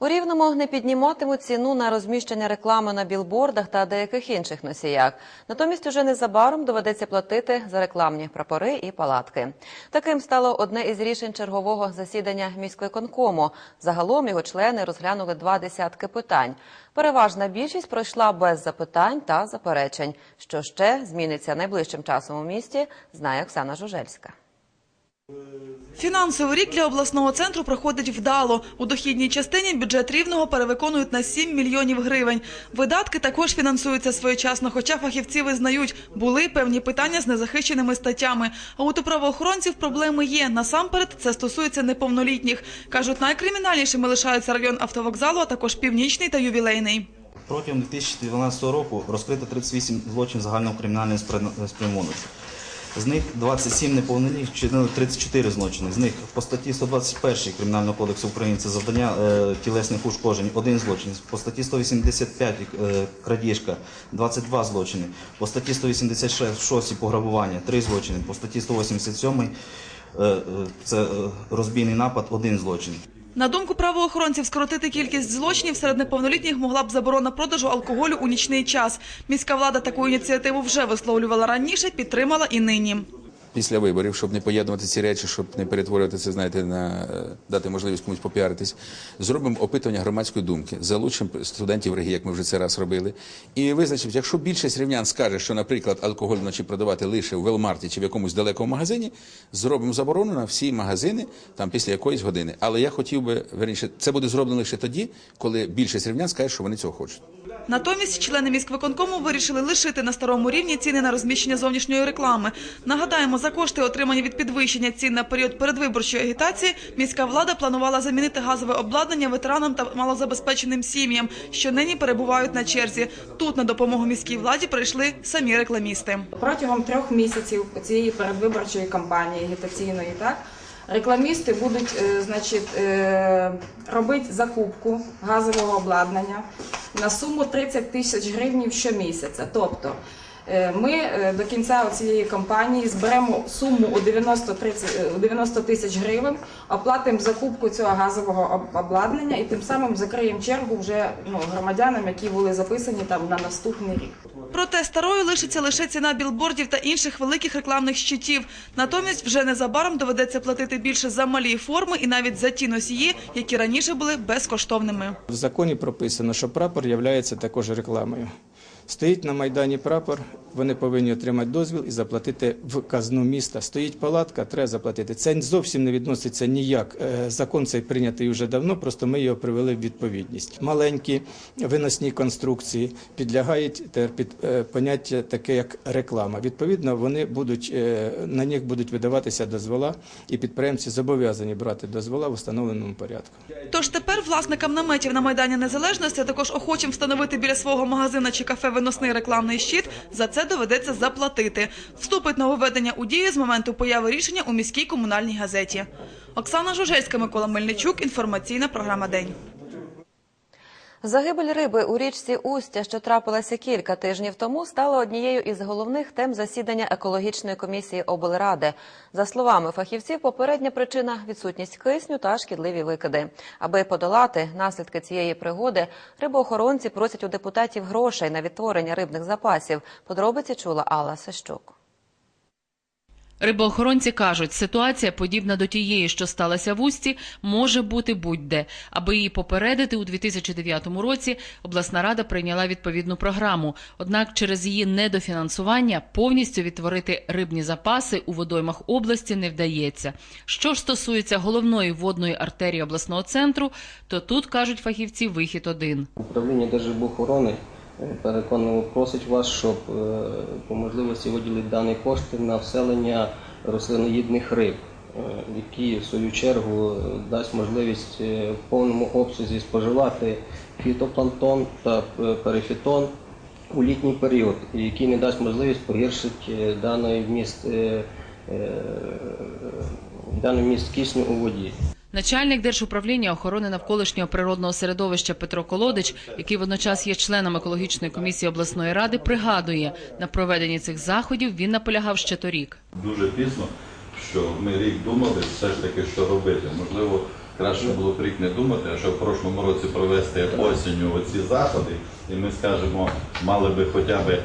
У Рівному не підніматимуть ціну на розміщення реклами на білбордах та деяких інших носіях. Натомість уже незабаром доведеться платити за рекламні прапори і палатки. Таким стало одне із рішень чергового засідання міськвиконкому. Загалом його члени розглянули два десятки питань. Переважна більшість пройшла без запитань та заперечень. Що ще зміниться найближчим часом у місті, знає Оксана Жужельська. Фінансовий рік для обласного центру проходить вдало. У дохідній частині бюджет рівного перевиконують на 7 мільйонів гривень. Видатки також фінансуються своєчасно, хоча фахівці визнають, були певні питання з незахищеними статтями. А от у правоохоронців проблеми є. Насамперед це стосується неповнолітніх. Кажуть, найкримінальнішими лишаються район автовокзалу, а також північний та ювілейний. Протягом 2012 року розкрито 38 злочинів загального кримінальної спря- спрямованості. З них 27 неповнолітніх вчинили 34 злочини. З них по статті 121 Кримінального кодексу України це завдання е, тілесних ушкоджень, один злочин. По статті 185 е, крадіжка, 22 злочини. По статті 186 пограбування, 3 злочини. По статті 187 е, е, це е, розбійний напад, один злочин. На думку правоохоронців, скоротити кількість злочинів серед неповнолітніх могла б заборона продажу алкоголю у нічний час. Міська влада таку ініціативу вже висловлювала раніше, підтримала і нині. Після виборів, щоб не поєднувати ці речі, щоб не перетворювати це, знаєте, на е, дати можливість комусь попіаритись. Зробимо опитування громадської думки, залучимо студентів РГІ, як ми вже це раз робили, і визначимо, якщо більшість рівнян скаже, що, наприклад, алкоголь вночі продавати лише в Велмарті чи в якомусь далекому магазині, зробимо заборону на всі магазини там після якоїсь години. Але я хотів би верніше, це буде зроблено лише тоді, коли більшість рівнян скаже, що вони цього хочуть. Натомість члени міськвиконкому вирішили лишити на старому рівні ціни на розміщення зовнішньої реклами. Нагадаємо, за кошти, отримані від підвищення цін на період передвиборчої агітації, міська влада планувала замінити газове обладнання ветеранам та малозабезпеченим сім'ям, що нині перебувають на черзі. Тут на допомогу міській владі прийшли самі рекламісти. Протягом трьох місяців цієї передвиборчої кампанії агітаційної, так рекламісти будуть, е, значить, е, робити закупку газового обладнання на суму 30 тисяч гривень щомісяця. Тобто ми е, до кінця цієї кампанії зберемо суму у 90 30 е, 90 тисяч гривень, оплатимо закупку цього газового обладнання і тим самим закриємо чергу вже ну, громадянам, які були записані там на наступний рік. Проте старою лишиться лише ціна білбордів та інших великих рекламних щитів. Натомість вже незабаром доведеться платити більше за малі форми і навіть за ті носії, які раніше були безкоштовними. В законі прописано, що прапор є також рекламою. Стоїть на Майдані прапор, вони повинні отримати дозвіл і заплатити в казну міста. Стоїть палатка, треба заплатити. Це зовсім не відноситься ніяк. Е, Закон цей прийнятий вже давно, просто ми його привели в відповідність. Маленькі виносні конструкції підлягають під е, поняття таке, як реклама. Відповідно, вони будуть е, на них будуть видаватися дозвола, і підприємці зобов'язані брати дозвола в установленому порядку. Тож тепер власникам наметів на Майдані Незалежності, а також охочим встановити біля свого магазина чи кафе виносний рекламний щит, за це доведеться заплатити. Вступить нововведення у дію з моменту появи рішення у міській комунальній газеті. Оксана Жужельська, Микола Мельничук. Інформаційна програма День. Загибель риби у річці Устя, що трапилася кілька тижнів тому, стала однією із головних тем засідання екологічної комісії облради. За словами фахівців, попередня причина відсутність кисню та шкідливі викиди. Аби подолати наслідки цієї пригоди, рибоохоронці просять у депутатів грошей на відтворення рибних запасів. Подробиці чула Алла Сещук. Рибоохоронці кажуть, ситуація, подібна до тієї, що сталася в Усті, може бути будь-де. Аби її попередити, у 2009 році обласна рада прийняла відповідну програму. Однак через її недофінансування повністю відтворити рибні запаси у водоймах області не вдається. Що ж стосується головної водної артерії обласного центру, то тут, кажуть фахівці, вихід один. Управління Держрибоохорони е, переконливо просить вас, щоб е, по можливості виділити дані кошти на вселення рослиноїдних риб, е, які в свою чергу дасть можливість е, в повному обсязі споживати фітопланктон та перифітон у літній період, який не дасть можливість погіршити даний вміст, е, даний вміст кисню у воді. Начальник Держуправління охорони навколишнього природного середовища Петро Колодич, який водночас є членом екологічної комісії обласної ради, пригадує, на проведенні цих заходів він наполягав ще торік. дуже пізно, що ми рік думали все ж таки, що робити. Можливо, краще було б рік не думати, а що в прошлому році провести осінню оці заходи, і ми скажемо, мали би хоча б е,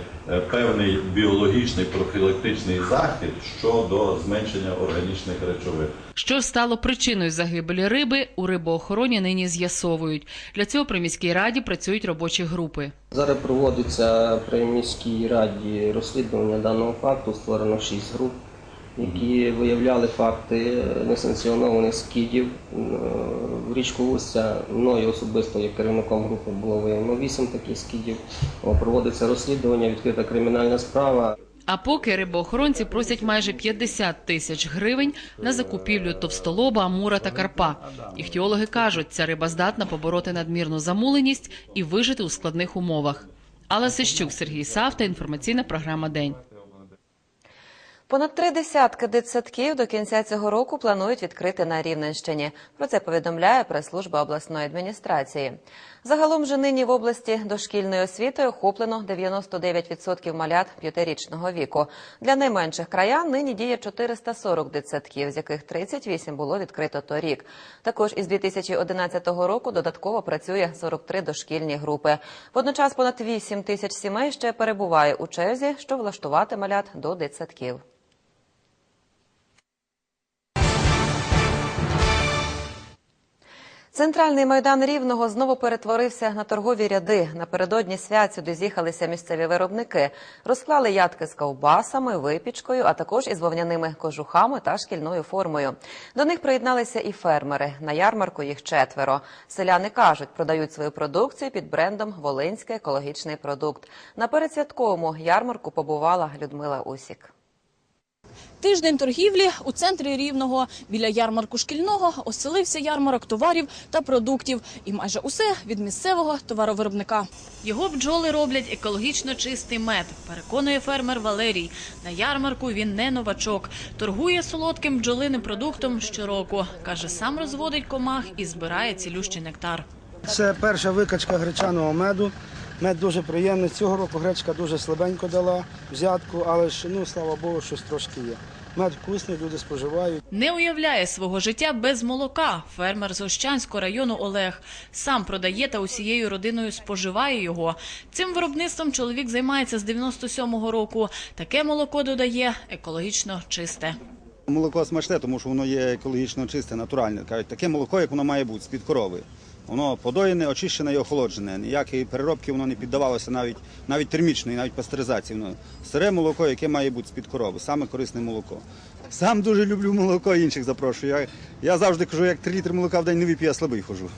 певний біологічний профілактичний захід щодо зменшення органічних речовин. Що стало причиною загибелі риби, у рибоохороні нині з'ясовують. Для цього при міській раді працюють робочі групи. Зараз проводиться при міській раді розслідування даного факту. Створено шість груп, які виявляли факти несанкціонованих скидів е, в річку Устя. Мною особисто як керівником групи було виявлено вісім таких скидів. Проводиться розслідування, відкрита кримінальна справа. А поки рибоохоронці просять майже 50 тисяч гривень на закупівлю товстолоба, амура та карпа. Іхтіологи кажуть, ця риба здатна побороти надмірну замуленість і вижити у складних умовах. Алла Сищук, Сергій Савта, інформаційна програма День. Понад три десятки дитсадків до кінця цього року планують відкрити на Рівненщині. Про це повідомляє прес-служба обласної адміністрації. Загалом же нині в області дошкільною освітою охоплено 99% малят п'ятирічного віку. Для найменших краян нині діє 440 дитсадків, з яких 38 було відкрито торік. Також із 2011 року додатково працює 43 дошкільні групи. Водночас понад 8 тисяч сімей ще перебуває у черзі, щоб влаштувати малят до дитсадків. Центральний майдан Рівного знову перетворився на торгові ряди. Напередодні свят сюди з'їхалися місцеві виробники. Розклали ядки з ковбасами, випічкою, а також із вовняними кожухами та шкільною формою. До них приєдналися і фермери. На ярмарку їх четверо. Селяни кажуть, продають свою продукцію під брендом Волинський екологічний продукт. На передсвятковому ярмарку побувала Людмила Усік. Тиждень торгівлі у центрі Рівного біля ярмарку шкільного оселився ярмарок товарів та продуктів. І майже усе від місцевого товаровиробника. Його бджоли роблять екологічно чистий мед, переконує фермер Валерій. На ярмарку він не новачок. Торгує солодким бджолиним продуктом щороку. Каже, сам розводить комах і збирає цілющий нектар. Це перша викачка гречаного меду. Мед дуже приємний. Цього року гречка дуже слабенько дала взятку, але ж ну слава Богу, щось трошки є. Мед вкусний, люди споживають. Не уявляє свого життя без молока. Фермер з Ощанського району Олег сам продає та усією родиною споживає його. Цим виробництвом чоловік займається з 97-го року. Таке молоко додає екологічно чисте. Молоко смачне, тому що воно є екологічно чисте, натуральне. Кажуть, таке молоко, як воно має бути, з-під корови. Воно подоєне, очищене і охолоджене. Ніякої переробки воно не піддавалося навіть навіть термічної, навіть пастеризації. Воно сире молоко, яке має бути з-під корови, саме корисне молоко. Сам дуже люблю молоко, інших запрошую. Я, я завжди кажу, як 3 літри молока в день не вип'ю, я слабий хожу.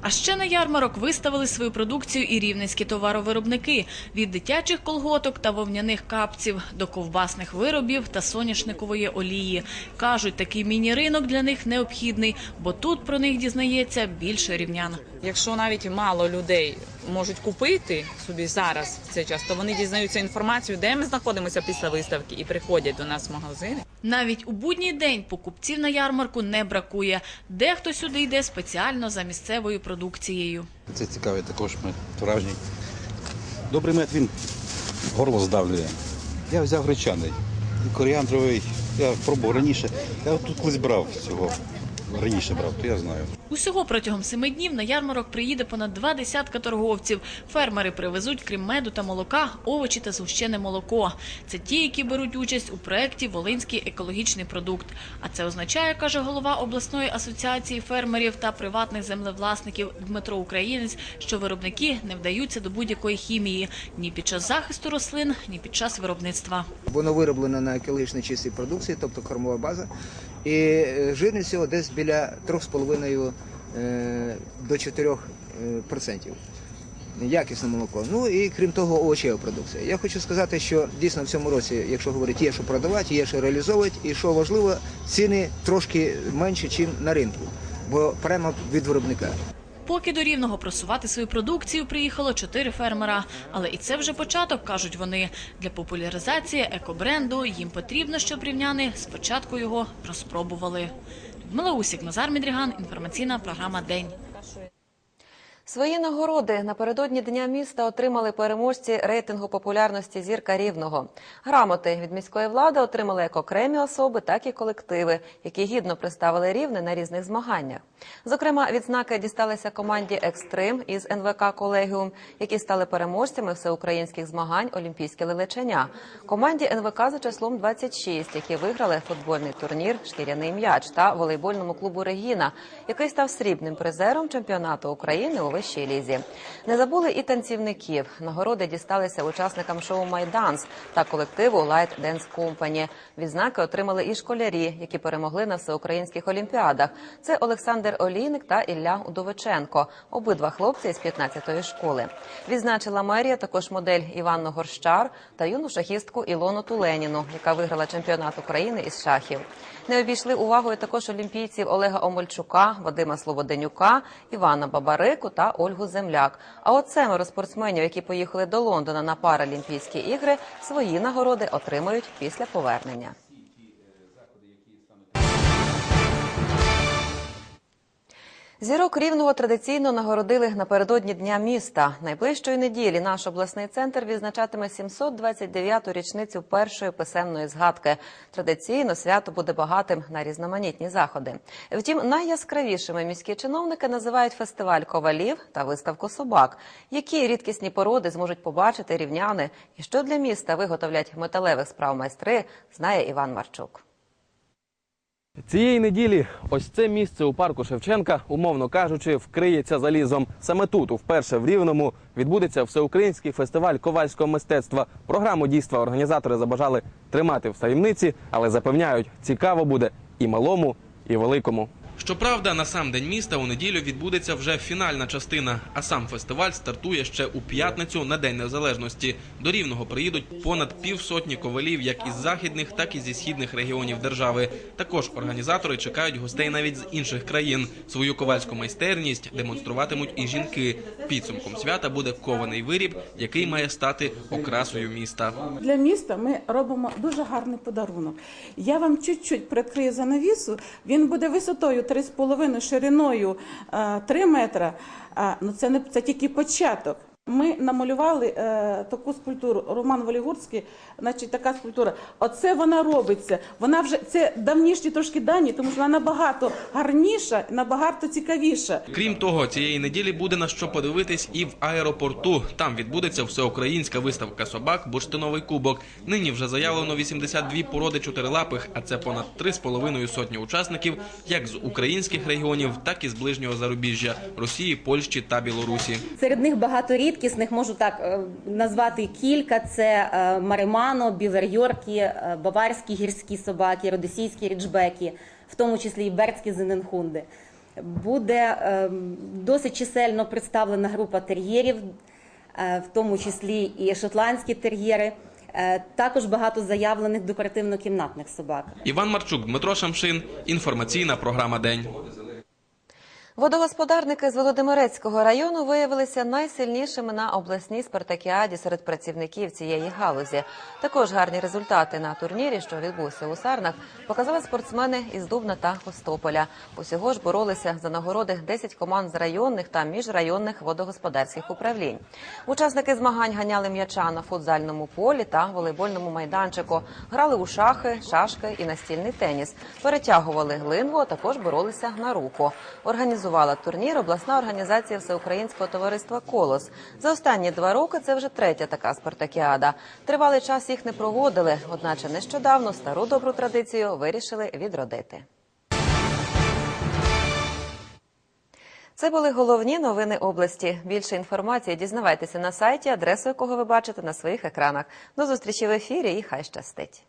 А ще на ярмарок виставили свою продукцію і рівненські товаровиробники від дитячих колготок та вовняних капців до ковбасних виробів та соняшникової олії. кажуть, такий міні-ринок для них необхідний, бо тут про них дізнається більше рівнян. Якщо навіть мало людей можуть купити собі зараз в цей час, то вони дізнаються інформацію, де ми знаходимося після виставки, і приходять до нас в магазини. Навіть у будній день покупців на ярмарку не бракує. Дехто сюди йде спеціально за місцевою продукцією. Це цікавий також мед, справжній. Добрий мед, він горло здавлює. Я взяв гречаний, коріандровий. Я пробував раніше. Я тут колись брав цього. Раніше брав, то я знаю. Усього протягом семи днів на ярмарок приїде понад два десятка торговців. Фермери привезуть, крім меду та молока, овочі та згущене молоко. Це ті, які беруть участь у проєкті Волинський екологічний продукт. А це означає, каже голова обласної асоціації фермерів та приватних землевласників Дмитро Українець, що виробники не вдаються до будь-якої хімії ні під час захисту рослин, ні під час виробництва. Воно вироблено на екологічно чистій продукції, тобто кормова база. І е, жирність його десь біля 3,5 е, до 4 е, процентів. Якісне молоко. Ну і крім того, овочева продукція. Я хочу сказати, що дійсно в цьому році, якщо говорити, є що продавати, є що реалізовувати, і що важливо, ціни трошки менші, ніж на ринку, бо прямо від виробника. Поки до рівного просувати свою продукцію приїхало чотири фермера. Але і це вже початок, кажуть вони. Для популяризації екобренду їм потрібно, щоб рівняни спочатку його розпробували. Людмила Усік, Назар Мідріган, інформаційна програма День. Свої нагороди напередодні Дня міста отримали переможці рейтингу популярності зірка рівного. Грамоти від міської влади отримали як окремі особи, так і колективи, які гідно представили рівне на різних змаганнях. Зокрема, відзнаки дісталися команді Екстрим із НВК Колегіум, які стали переможцями всеукраїнських змагань Олімпійське лелечення. Команді НВК за числом 26, які виграли футбольний турнір Шкіряний м'яч та волейбольному клубу Регіна, який став срібним призером чемпіонату України у вищій лізі. Не забули і танцівників. Нагороди дісталися учасникам шоу Майданс та колективу Light Dance Company. Відзнаки отримали і школярі, які перемогли на всеукраїнських олімпіадах. Це Олександр Олійник та Ілля Удовиченко, обидва хлопці з 15-ї школи. Відзначила мерія також модель Іванну Горщар та юну шахістку Ілону Туленіну, яка виграла чемпіонат України із шахів. Не обійшли увагою також олімпійців Олега Омельчука, Вадима Слободенюка, Івана Бабарику та Ольгу Земляк. А от семеро спортсменів, які поїхали до Лондона на Паралімпійські ігри, свої нагороди отримають після повернення. Зірок рівного традиційно нагородили напередодні Дня міста. Найближчої неділі наш обласний центр відзначатиме 729-ту річницю першої писемної згадки. Традиційно свято буде багатим на різноманітні заходи. Втім, найяскравішими міські чиновники називають фестиваль ковалів та виставку собак. Які рідкісні породи зможуть побачити рівняни і що для міста виготовлять металевих справ майстри, знає Іван Марчук. Цієї неділі ось це місце у парку Шевченка, умовно кажучи, вкриється залізом. Саме тут, вперше в Рівному, відбудеться всеукраїнський фестиваль ковальського мистецтва. Програму дійства організатори забажали тримати в таємниці, але запевняють, цікаво буде і малому, і великому. Щоправда, на сам день міста у неділю відбудеться вже фінальна частина, а сам фестиваль стартує ще у п'ятницю на День Незалежності. До Рівного приїдуть понад півсотні ковалів, як із західних, так і зі східних регіонів держави. Також організатори чекають гостей навіть з інших країн. Свою ковальську майстерність демонструватимуть і жінки. Підсумком свята буде кований виріб, який має стати окрасою міста. Для міста ми робимо дуже гарний подарунок. Я вам чуть-чуть прикрию занавісу. Він буде висотою 3,5, шириною е, 3 метра. А, Ну це не це тільки початок. Ми намалювали е, таку скульптуру. Роман Волігурський, значить, така скульптура. Оце вона робиться. Вона вже це давнішні трошки дані, тому що вона набагато гарніша, набагато цікавіша. Крім того, цієї неділі буде на що подивитись і в аеропорту. Там відбудеться всеукраїнська виставка собак Бурштиновий кубок. Нині вже заявлено 82 породи чотирилапих, а це понад 3,5 сотні учасників, як з українських регіонів, так і з ближнього зарубіжжя Росії, Польщі та Білорусі. Серед них багато рідкісних, можу так е, назвати кілька: це е, Маримано, Білер-Йоркі, е, баварські гірські собаки, родосійські ріджбеки, в тому числі і бердські зененхунди. Буде досить чисельно представлена група тер'єрів, в тому числі і шотландські тер'єри. Також багато заявлених декоративно-кімнатних собак. Іван Марчук, Дмитро Шамшин. Інформаційна програма День. Водогосподарники з Володимирецького району виявилися найсильнішими на обласній спартакіаді серед працівників цієї галузі. Також гарні результати на турнірі, що відбувся у Сарнах, показали спортсмени із Дубна та Костополя. Усього ж боролися за нагороди 10 команд з районних та міжрайонних водогосподарських управлінь. Учасники змагань ганяли м'яча на футзальному полі та волейбольному майданчику, грали у шахи, шашки і настільний теніс, перетягували глинву, а також боролися на руку. Організували турнір обласна організація Всеукраїнського товариства Колос. За останні два роки це вже третя така спартакіада. Тривалий час їх не проводили, одначе нещодавно стару добру традицію вирішили відродити. Це були головні новини області. Більше інформації дізнавайтеся на сайті, адресу якого ви бачите на своїх екранах. До зустрічі в ефірі і хай щастить.